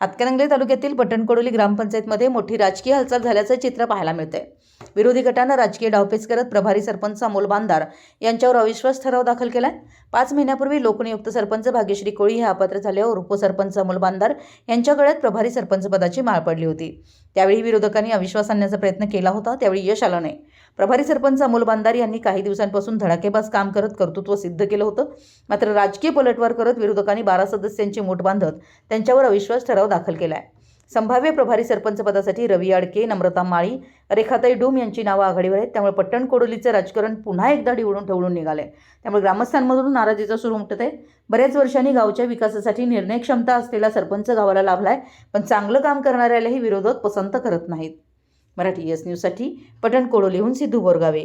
हातकणंगले तालुक्यातील बटणकोडोली ग्रामपंचायतमध्ये मोठी राजकीय हालचाल झाल्याचं चित्र पाहायला मिळतंय. विरोधी गटानं राजकीय डावपेच करत प्रभारी सरपंच अमोल बांदार यांच्यावर अविश्वास ठराव दाखल केलाय. पाच महिन्यापूर्वी लोकनियुक्त सरपंच भाग्यश्री कोळी हे अपात्र झाल्यावर उपसरपंच अमोल बांदार यांच्या गळ्यात प्रभारी सरपंच पदाची माळ पडली होती. त्यावेळी विरोधकांनी अविश्वास आणण्याचा प्रयत्न केला होता त्यावेळी यश आलं नाही. प्रभारी सरपंच अमोल बांदार यांनी काही दिवसांपासून धडाकेबाज काम करत कर्तृत्व सिद्ध केलं होतं. मात्र राजकीय पलटवार करत विरोधकांनी बारा सदस्यांची मोठ बांधत त्यांच्यावर अविश्वास ठराव दाखल केला आहे संभाव्य प्रभारी सरपंच पदासाठी रवी आडके नम्रता माळी रेखाताई डूम यांची नावं आघाडीवर आहेत. त्यामुळे पट्टण कोडोलीचं राजकारण पुन्हा एकदा डिवळून ठेवून आहे त्यामुळे ग्रामस्थांमधून नाराजीचा सूर उमटत आहे. बऱ्याच वर्षांनी गावच्या विकासासाठी निर्णय क्षमता असलेला सरपंच गावाला लाभला आहे पण चांगलं काम करणाऱ्यालाही विरोधक पसंत करत नाहीत. मराठी एस न्यूजसाठी पटण कोडोलीहून सिद्धू बोरगावे.